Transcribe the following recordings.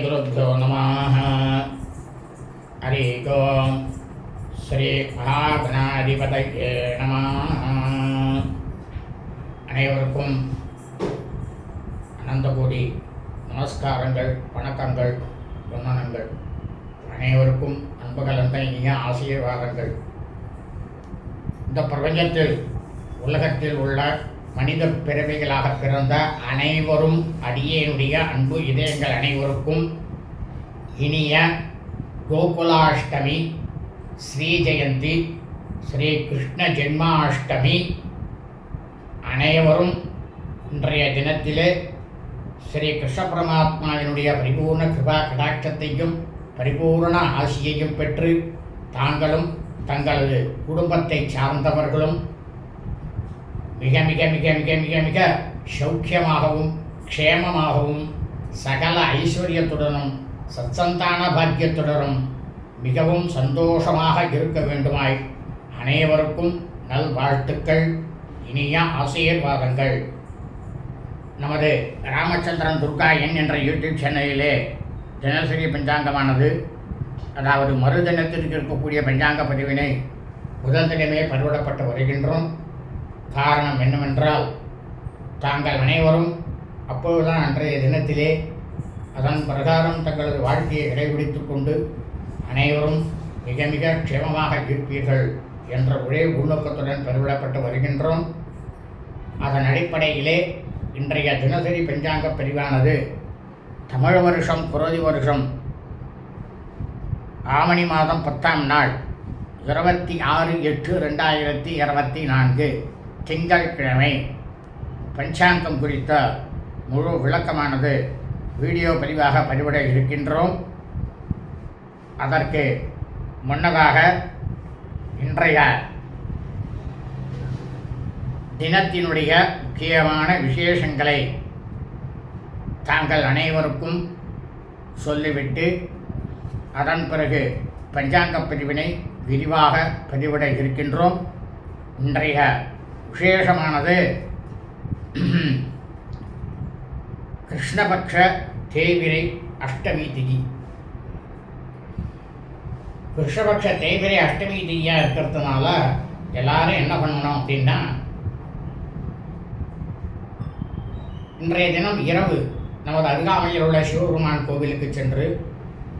श्रीगुरुभ्यो नमः हरि ओम् ஸ்ரீமகாகணாதிபதையே நம அனைவருக்கும் அனந்தகோடி நமஸ்காரங்கள் வணக்கங்கள் வந்தனங்கள் அனைவருக்கும் அன்பு கலந்த இனிய ஆசீர்வாதங்கள் இந்த பிரபஞ்சத்தில் உலகத்தில் உள்ள மனித பிறவிகளாக பிறந்த அனைவரும் அடியேனுடைய அன்பு இதயங்கள் அனைவருக்கும் இனிய கோகுலாஷ்டமி ஸ்ரீ ஜெயந்தி ஸ்ரீ கிருஷ்ண ஜென்மாஷ்டமி. அனைவரும் இன்றைய தினத்திலே ஸ்ரீ கிருஷ்ண பரமாத்மாவினுடைய பரிபூர்ண கிருபா கடாட்சத்தையும் பரிபூர்ண ஆசியையும் பெற்று தாங்களும் தங்களது குடும்பத்தை சார்ந்தவர்களும் மிக மிக மிக மிக மிக மிக சௌக்கியமாகவும் க்ஷேமமாகவும் சகல ஐஸ்வர்யத்துடனும் சத்சந்தான பாக்கியத்துடனும் மிகவும் சந்தோஷமாக இருக்க வேண்டுமாய். அனைவருக்கும் நல்வாழ்த்துக்கள் இனிய ஆசீர்வாதங்கள். நமது ராமச்சந்திரன் துர்கா என் என்ற யூடியூப் சேனலிலே தினசரி பஞ்சாங்கமானது அதாவது மறுதினத்திற்கு இருக்கக்கூடிய பஞ்சாங்க பதிவினை முதல் தினமே பதிவிடப்பட்டு வருகின்றோம். காரணம் என்னவென்றால் தாங்கள் அனைவரும் அப்பொழுதுதான் அன்றைய தினத்திலே அதன் பிரகாரம் தங்களது வாழ்க்கையை கடைபிடித்து கொண்டு அனைவரும் மிக மிக க்ஷேமமாக இருப்பீர்கள் என்ற ஒரே உள்நோக்கத்துடன் பெருவிடப்பட்டு வருகின்றோம். அதன் அடிப்படையிலே இன்றைய தினசரி பஞ்சாங்க பிரிவானது தமிழ் வருஷம் குரோதி வருஷம் ஆவணி மாதம் பத்தாம் நாள் இருபத்தி ஆறு எட்டு ரெண்டாயிரத்தி இருபத்தி நான்கு. திங்கட்கிழமை பஞ்சாங்கம் குறித்த முழு விளக்கமானது வீடியோ பதிவாக பதிவிட இருக்கின்றோம். அதற்கு முன்னதாக இன்றைய தினத்தினுடைய முக்கியமான விசேஷங்களை தாங்கள் அனைவருக்கும் சொல்லிவிட்டு அதன் பிறகு பஞ்சாங்க பிரிவினை விரிவாக பதிவிட இருக்கின்றோம். இன்றைய விசேஷமானது. கிருஷ்ணபக்ஷ தேவிரை அஷ்டமி திதி. கிருஷ்ணபக்ஷ தேவிரை அஷ்டமி திதியாக இருக்கிறதுனால எல்லாரும் என்ன பண்ணணும் அப்படின்னா இன்றைய தினம் இரவு நமது அருகாமையில் உள்ள சிவபெருமான் கோவிலுக்கு சென்று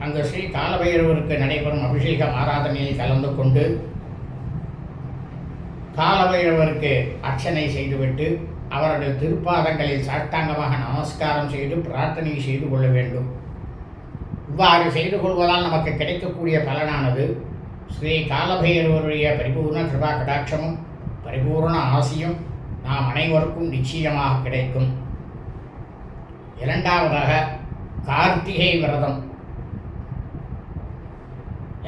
அங்கு ஸ்ரீ காலபைரவருக்கு நடைபெறும் அபிஷேகம் ஆராதனையில் கலந்து கொண்டு காலபைரவருக்கு அர்ச்சனை செய்துவிட்டு அவருடைய திருப்பாதங்களில் சாஷ்டாங்கமாக நமஸ்காரம் செய்து பிரார்த்தனை செய்து கொள்ள வேண்டும். இவ்வாறு செய்து கொள்வதால் நமக்கு கிடைக்கக்கூடிய பலனானது ஸ்ரீ காலபைரவருடைய பரிபூர்ண கிருபா கடாட்சமும் பரிபூர்ண ஆசியும் நாம் அனைவருக்கும் நிச்சயமாக கிடைக்கும். இரண்டாவதாக கார்த்திகை விரதம்.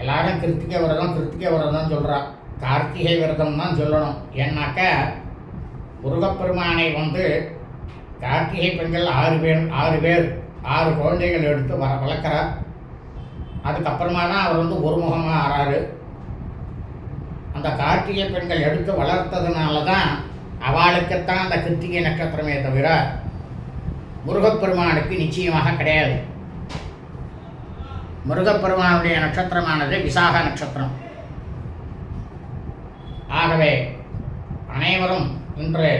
எல்லாரும் கிருத்திகை விரதம் கிருத்திகை விரதம் சொல்கிறான் கார்த்திகை விரதம் தான் சொல்லணும். ஏன்னாக்க முருகப்பெருமானை வந்து கார்த்திகை பெண்கள் ஆறு பேர் ஆறு பேர் ஆறு குழந்தைகள் எடுத்து வர வளர்க்குறார். அதுக்கப்புறமா தான் அவர் வந்து ஒருமுகமாக ஆறாரு. அந்த கார்த்திகை பெண்கள் எடுத்து வளர்த்ததுனால தான் அவளுக்குத்தான் அந்த கிருத்திகை நட்சத்திரமே தவிர முருகப்பெருமானுக்கு நிச்சயமாக கிடையாது. முருகப்பெருமானுடைய நட்சத்திரமானது விசாக நட்சத்திரம். ஆகவே அனைவரும் இன்று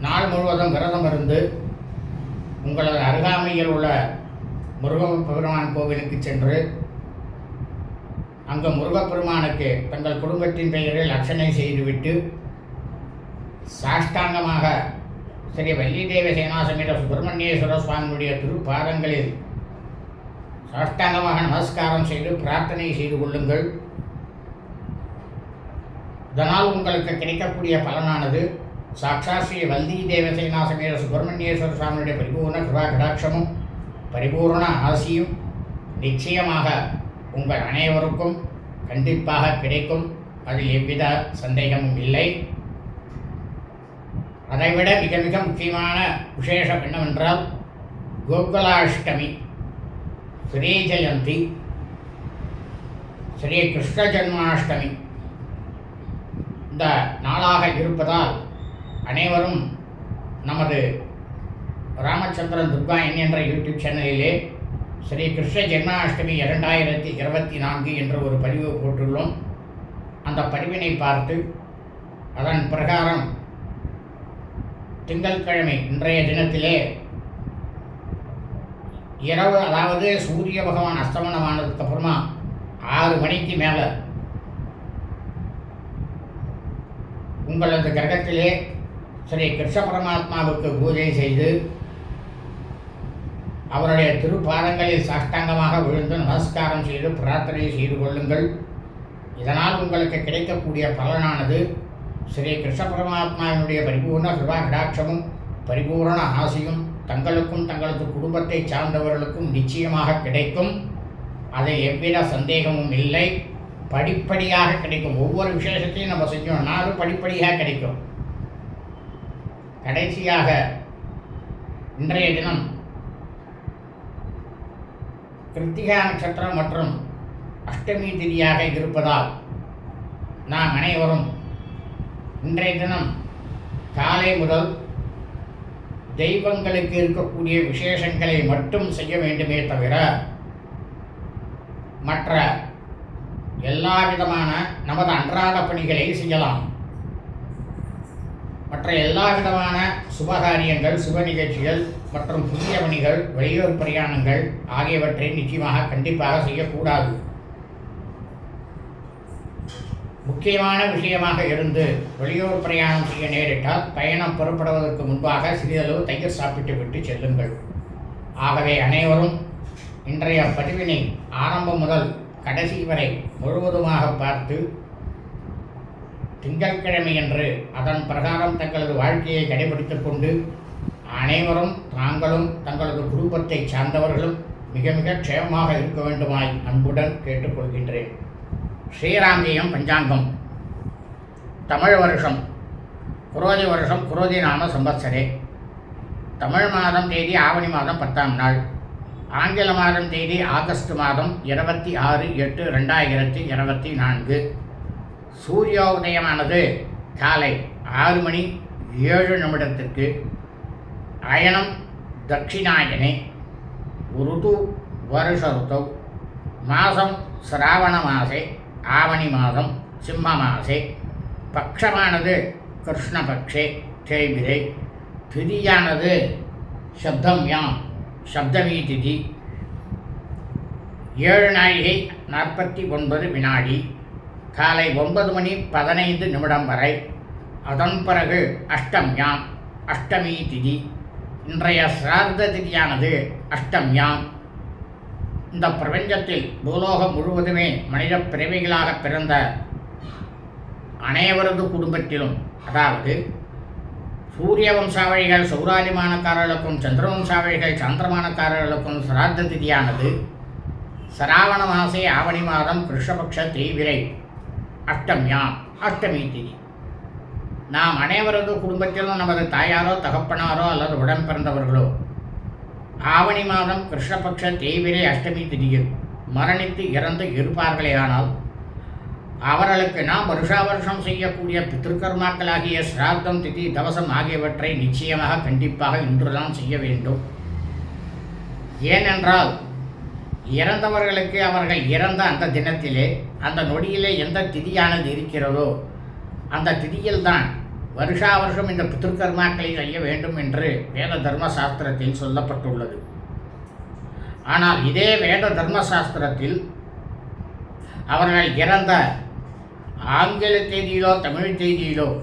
நாள் முழுவதும் விரதம் இருந்து உங்களது அருகாமையில் உள்ள முருகப்பெருமான் கோவிலுக்கு சென்று அங்கு முருகப்பெருமானுக்கு தங்கள் குடும்பத்தின் பெயரில் அர்ச்சனை செய்துவிட்டு சாஷ்டாங்கமாக ஸ்ரீ வள்ளிதேவ சேனாசமீர சுப்பிரமணியேஸ்வர சுவாமியுடைய திருப்பாதங்களில் சாஷ்டாங்கமாக நமஸ்காரம் செய்து பிரார்த்தனை செய்து கொள்ளுங்கள். இதனால் உங்களுக்கு கிடைக்கக்கூடிய பலனானது சாட்சா ஸ்ரீ வந்தி தேவசேனா சமேத சுப்பிரமணியேஸ்வர சுவாமியுடைய பரிபூர்ண கிருபா கடாட்சமும் பரிபூர்ண ஆசியும் நிச்சயமாக உங்கள் அனைவருக்கும் கண்டிப்பாக கிடைக்கும். அதில் எவ்வித சந்தேகமும் இல்லை. அதைவிட மிக மிக முக்கியமான விசேஷம் என்னவென்றால் கோகுலாஷ்டமி ஸ்ரீ ஜெயந்தி ஸ்ரீ கிருஷ்ண ஜன்மாஷ்டமி. இந்த நாளாக இருப்பதால் அனைவரும் நமது ராமச்சந்திரன் துர்காயன் என்ற யூடியூப் சேனலிலே ஸ்ரீ கிருஷ்ண ஜென்மாஷ்டமி இரண்டாயிரத்தி இருபத்தி நான்கு என்ற ஒரு பதிவு போட்டுள்ளோம். அந்த பதிவினை பார்த்து அதன் பிரகாரம் திங்கட்கிழமை இன்றைய தினத்திலே இரவு அதாவது சூரிய பகவான் அஸ்தமனமானதுக்கு அப்புறமா ஆறு மணிக்கு மேலே உங்களது கிரகத்திலே ஸ்ரீ கிருஷ்ண பரமாத்மாவுக்கு பூஜை செய்து அவருடைய திருப்பாதங்களில் சாஷ்டாங்கமாக விழுந்து நமஸ்காரம் செய்து பிரார்த்தனை செய்து கொள்ளுங்கள். இதனால் உங்களுக்கு கிடைக்கக்கூடிய பலனானது ஸ்ரீ கிருஷ்ண பரமாத்மாவினுடைய பரிபூர்ண கிருபா கடாட்சமும் பரிபூரண ஆசையும் தங்களுக்கும் தங்களது குடும்பத்தை சார்ந்தவர்களுக்கும் நிச்சயமாக கிடைக்கும். அதில் எவ்வித சந்தேகமும் இல்லை. படிப்படியாக கிடைக்கும். ஒவ்வொரு விசேஷத்தையும் நம்ம செஞ்சோம்னா அது படிப்படியாக கிடைக்கும். கடைசியாக இன்றைய தினம் கிருத்திகா நட்சத்திரம் மற்றும் அஷ்டமி திதியாக இருப்பதால் நாம் அனைவரும் இன்றைய தினம் காலை முதல் தெய்வங்களுக்கு இருக்கக்கூடிய விசேஷங்களை மட்டும் செய்ய வேண்டுமே தவிர மற்ற எல்லா விதமான நமது அன்றாட பணிகளை செய்யலாம். மற்ற எல்லா விதமான சுபகாரியங்கள் சுப நிகழ்ச்சிகள் மற்றும் புதிய பணிகள் வெளியூர் பிரயாணங்கள் ஆகியவற்றை நிச்சயமாக கண்டிப்பாக செய்யக்கூடாது. முக்கியமான விஷயமாக இருந்து வெளியூர் பிரயாணம் செய்ய நேரிட்டால் பயணம் புறப்படுவதற்கு முன்பாக சிறிதளவு தயிர் சாப்பிட்டு விட்டு செல்லுங்கள். ஆகவே அனைவரும் இன்றைய பதிவினை ஆரம்பம் முதல் கடைசி வரை முழுவதுமாக பார்த்து திங்கட்கிழமையன்று அதன் பிரகாரம் தங்களது வாழ்க்கையை கடைபிடித்துக் கொண்டு அனைவரும் தாங்களும் தங்களது குடும்பத்தை சார்ந்தவர்களும் மிக மிக க்ஷேமமாக இருக்க வேண்டுமாய் அன்புடன் கேட்டுக்கொள்கின்றேன். ஸ்ரீராந்தியம் பஞ்சாங்கம். தமிழ் வருஷம். குரோதி வருஷம் குரோதி நாம சம்பத்சரே தமிழ் மாதம் தேதி ஆவணி மாதம் பத்தாம் நாள். ஆங்கில மாதம் தேதி ஆகஸ்ட் மாதம் இருபத்தி ஆறு எட்டு ரெண்டாயிரத்தி இருபத்தி நான்கு. சூரியோதயமானது காலை ஆறு மணி ஏழு நிமிடத்திற்கு. அயனம் தட்சிணாயனே ருது வருஷ ருத்தௌ மாதம் சிராவண மாசே ஆவணி மாதம் சிம்ம மாசே. பக்ஷமானது கிருஷ்ணபக்ஷே தேய்பிரை. திதியானது சப்தம்யாம் சப்தமி திதி ஏழு நாழிகை நாற்பத்தி ஒன்பது வினாடி காலை ஒன்பது மணி பதினைந்து நிமிடம் வரை அதன் பிறகு அஷ்டம்யாம் அஷ்டமி திதி இன்றைய சிரார்த்த திதியானது அஷ்டம்யாம். இந்த பிரபஞ்சத்தில் பூலோகம் முழுவதுமே மனித பிறவிகளாக பிறந்த அனைவரது குடும்பத்திலும் அதாவது சூரிய வம்சாவழிகள் சௌராதிமானக்காரர்களுக்கும் சந்திரவம்சாவழிகள் சாந்திரமானக்காரர்களுக்கும் சிராத்த திதியானது சராவண மாசே ஆவணி மாதம் கிருஷ்ணபக்ஷ தீவிரை அஷ்டமியாம் அஷ்டமி திதி. நாம் அனைவரது குடும்பத்திலும் நமது தாயாரோ தகப்பனாரோ அல்லது உடன் பிறந்தவர்களோ ஆவணி மாதம் கிருஷ்ணபக்ஷ தேய்விரை அஷ்டமி திதியில் மரணித்து இறந்து இருப்பார்களே ஆனால் அவர்களுக்கு நாம் வருஷா வருஷம் செய்யக்கூடிய பித்திருக்கர்மாக்களாகிய சிராத்தம் திதி தவசம் ஆகியவற்றை நிச்சயமாக கண்டிப்பாக இன்றுதான் செய்ய வேண்டும். ஏனென்றால் இறந்தவர்களுக்கு அவர்கள் இறந்த அந்த தினத்திலே அந்த நொடியிலே எந்த திதியானது இருக்கிறதோ அந்த திதியில்தான் வருஷா வருஷம் இந்த பித்திருக்கர்மாக்களை செய்ய வேண்டும் என்று வேத தர்ம சாஸ்திரத்தில் சொல்லப்பட்டுள்ளது. ஆனால் இதே வேத தர்ம சாஸ்திரத்தில் அவர்கள் இறந்த ஆங்கில தேதியிலோ தமிழ் தேதியிலோ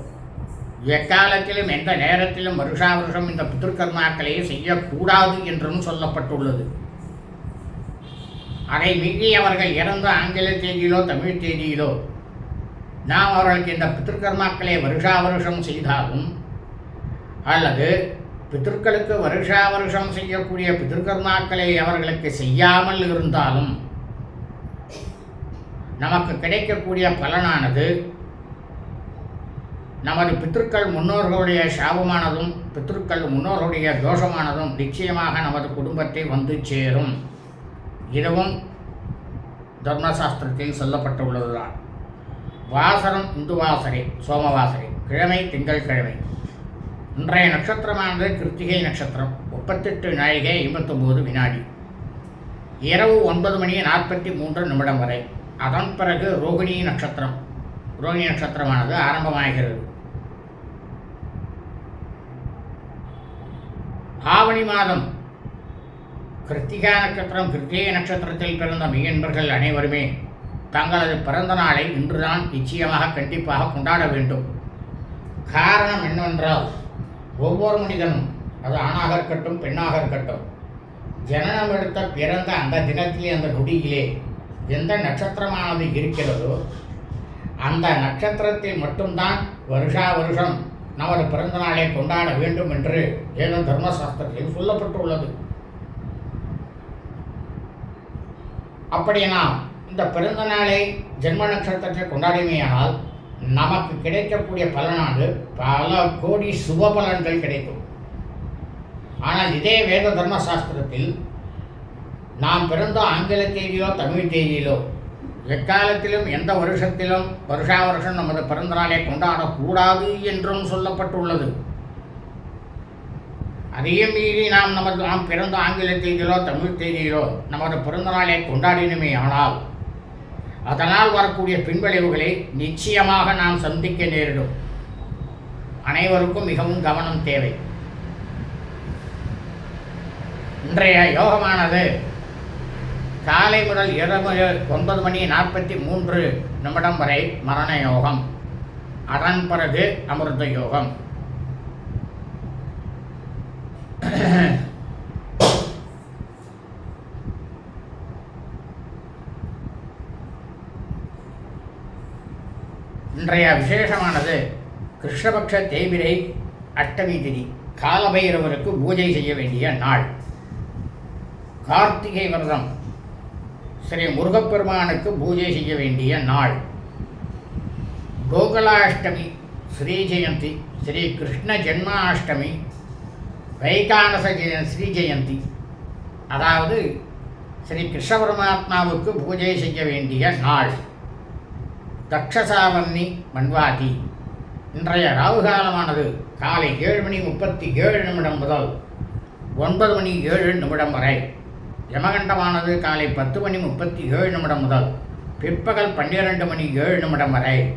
எக்காலத்திலும் எந்த நேரத்திலும் வருஷா வருஷம் இந்த பித்திருக்கர்மாக்களை செய்யக்கூடாது என்றும் சொல்லப்பட்டுள்ளது. அதை மீறி அவர்கள் இறந்த ஆங்கில தேதியிலோ தமிழ் தேதியிலோ நாம் அவர்களுக்கு இந்த பித்திருக்கர்மாக்களை வருஷா வருஷம் செய்தாலும் அல்லது பித்திருக்களுக்கு வருஷா வருஷம் செய்யக்கூடிய பித்திருக்கர்மாக்களை அவர்களுக்கு செய்யாமல் இருந்தாலும் நமக்கு கிடைக்கக்கூடிய பலனானது நமது பித்திருக்கள் முன்னோர்களுடைய சாபமானதும் பித்திருக்கள் முன்னோர்களுடைய தோஷமானதும் நிச்சயமாக நமது குடும்பத்தை வந்து சேரும். இதுவும் தர்மசாஸ்திரத்தில் சொல்லப்பட்டுள்ளதுதான். வாசரம் இந்து வாசரை சோமவாசரை கிழமை திங்கள் கிழமை. இன்றைய நட்சத்திரமானது கிருத்திகை நட்சத்திரம் முப்பத்தெட்டு நாழிகை ஐம்பத்தொம்போது வினாடி. இரவு ஒன்பது மணி நாற்பத்தி மூன்று நிமிடம் வரை. அதன் பிறகு ரோகிணி நட்சத்திரம். ரோகிணி நட்சத்திரமானது ஆரம்பமாகிறது. ஆவணி மாதம். கிருத்திகா நட்சத்திரம் கிருத்திகை நட்சத்திரத்தில் பிறந்த மெய்யன்பர்கள் அனைவருமே தங்களது பிறந்த நாளை இன்றுதான் நிச்சயமாக கண்டிப்பாக கொண்டாட வேண்டும். காரணம் என்னவென்றால் ஒவ்வொரு மனிதனும் அது ஆணாக இருக்கட்டும் பெண்ணாக இருக்கட்டும் ஜனனம் எடுத்த பிறந்த அந்த தினத்திலே அந்த நொடியிலே எந்த நட்சத்திரமானது இருக்கிறதோ அந்த நட்சத்திரத்தில் மட்டும்தான் வருஷா வருஷம் நமது பிறந்த நாளை கொண்டாட வேண்டும் என்று ஏதோ தர்மசாஸ்திரத்தில் சொல்லப்பட்டுள்ளது. அப்படி நாம் இந்த பிறந்த நாளை ஜென்ம நட்சத்திரத்தை கொண்டாடுமையானால் நமக்கு கிடைக்கக்கூடிய பலனானது பல கோடி சுப பலன்கள் கிடைக்கும். ஆனால் இதே வேத தர்மசாஸ்திரத்தில் நாம் பிறந்த ஆங்கில தேதியிலோ தமிழ் தேதியிலோ எக்காலத்திலும் எந்த வருஷத்திலும் வருஷா வருஷம் நமது பிறந்தநாளை கொண்டாடக்கூடாது என்றும் சொல்லப்பட்டுள்ளது. அதையும் மீறி நாம் நமது நாம் பிறந்த ஆங்கில தேதியிலோ தமிழ் தேதியிலோ நமது பிறந்தநாளை கொண்டாடினுமே ஆனால் அதனால் வரக்கூடிய பின்விளைவுகளை நிச்சயமாக நாம் சந்திக்க நேரிடும். அனைவருக்கும் மிகவும் கவனம் தேவை. இன்றைய யோகமானது காலை முதல் இரவு ஒன்பது மணி நாற்பத்தி மூன்று நிமிடம் வரை மரண யோகம். அதன் பிறகு அமிர்த யோகம். இன்றைய விசேஷமானது கிருஷ்ணபக்ஷ தேய்பிரை அஷ்டமி திதி. காலபைரவருக்கு பூஜை செய்ய வேண்டிய நாள். கார்த்திகை விரதம். ஸ்ரீ முருகப்பெருமானுக்கு பூஜை செய்ய வேண்டிய நாள். கோகுலாஷ்டமி ஸ்ரீ ஜெயந்தி ஸ்ரீ கிருஷ்ண ஜென்மாஷ்டமி வைகானச ஜெய ஸ்ரீ ஜெயந்தி. அதாவது ஸ்ரீ கிருஷ்ண பரமாத்மாவுக்கு பூஜை செய்ய வேண்டிய நாள். தக்ஷசாவன்னி மன்வாதி. இன்றைய ராகுகாலமானது காலை ஏழு மணி முப்பத்தி ஏழு நிமிடம் முதல் ஒன்பது மணி ஏழு நிமிடம் வரை. யமகண்டமானது காலை பத்து மணி முப்பத்தி ஏழு நிமிடம் முதல் பிற்பகல் பன்னிரண்டு மணி ஏழு நிமிடம் வரை.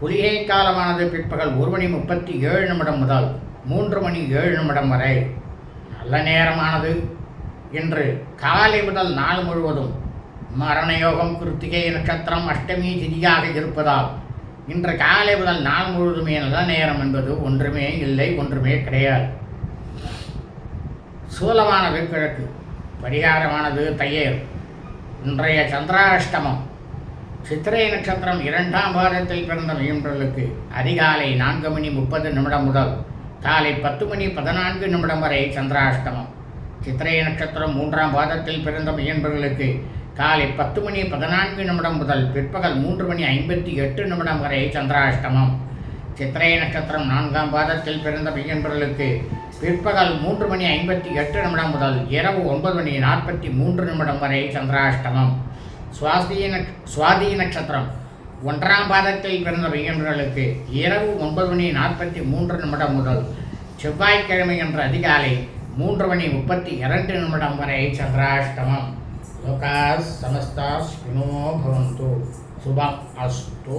குளிகை காலமானது பிற்பகல் ஒரு மணி முப்பத்தி ஏழு நிமிடம் முதல் மூன்று மணி ஏழு நிமிடம் வரை. நல்ல நேரமானது. இன்று காலை முதல் நாள் முழுவதும் மரணயோகம் கிருத்திகை நட்சத்திரம் அஷ்டமி திதியாக இருப்பதால் இன்று காலை முதல் நாள் முழுவதுமே நல்ல நேரம் என்பது ஒன்றுமே இல்லை ஒன்றுமே கிடையாது. சூலமானது கிழக்கு. பரிகாரமானது தையேர் இன்றைய சந்திராஷ்டமம். சித்திரை நட்சத்திரம் இரண்டாம் வாரத்தில் பிறந்த மையன்றலுக்கு அதிகாலை நான்கு மணி முப்பது நிமிடம் முதல் காலை பத்து மணி பதினான்கு நிமிடம் வரை சந்திராஷ்டமம். சித்திரை நட்சத்திரம் மூன்றாம் பாதத்தில் பிறந்த மையன்பர்களுக்கு காலை பத்து மணி பதினான்கு நிமிடம் முதல் பிற்பகல் மூன்று மணி ஐம்பத்தி எட்டு நிமிடம் வரை சந்திராஷ்டமம். சித்திரை நட்சத்திரம் நான்காம் பாதத்தில் பிறந்த மையன்பர்களுக்கு பிற்பகல் மூன்று மணி ஐம்பத்தி எட்டு நிமிடம் முதல் இரவு ஒன்பது மணி நாற்பத்தி மூன்று நிமிடம் வரை சந்திராஷ்டமம். சுவாசிய நக் சுவாதி நட்சத்திரம். ஒன்றாம் பாதத்தில் பிறந்த பையன்களுக்கு இரவு ஒன்பது மணி நாற்பத்தி மூன்று நிமிடம் முதல் செவ்வாய்க்கிழமை என்ற அதிகாலை மூன்று மணி முப்பத்தி இரண்டு நிமிடம் வரை சந்திராஷ்டமம். லோகா சமஸ்தா ஸ்வினோ பவந்து. சுபம் அஸ்தூ.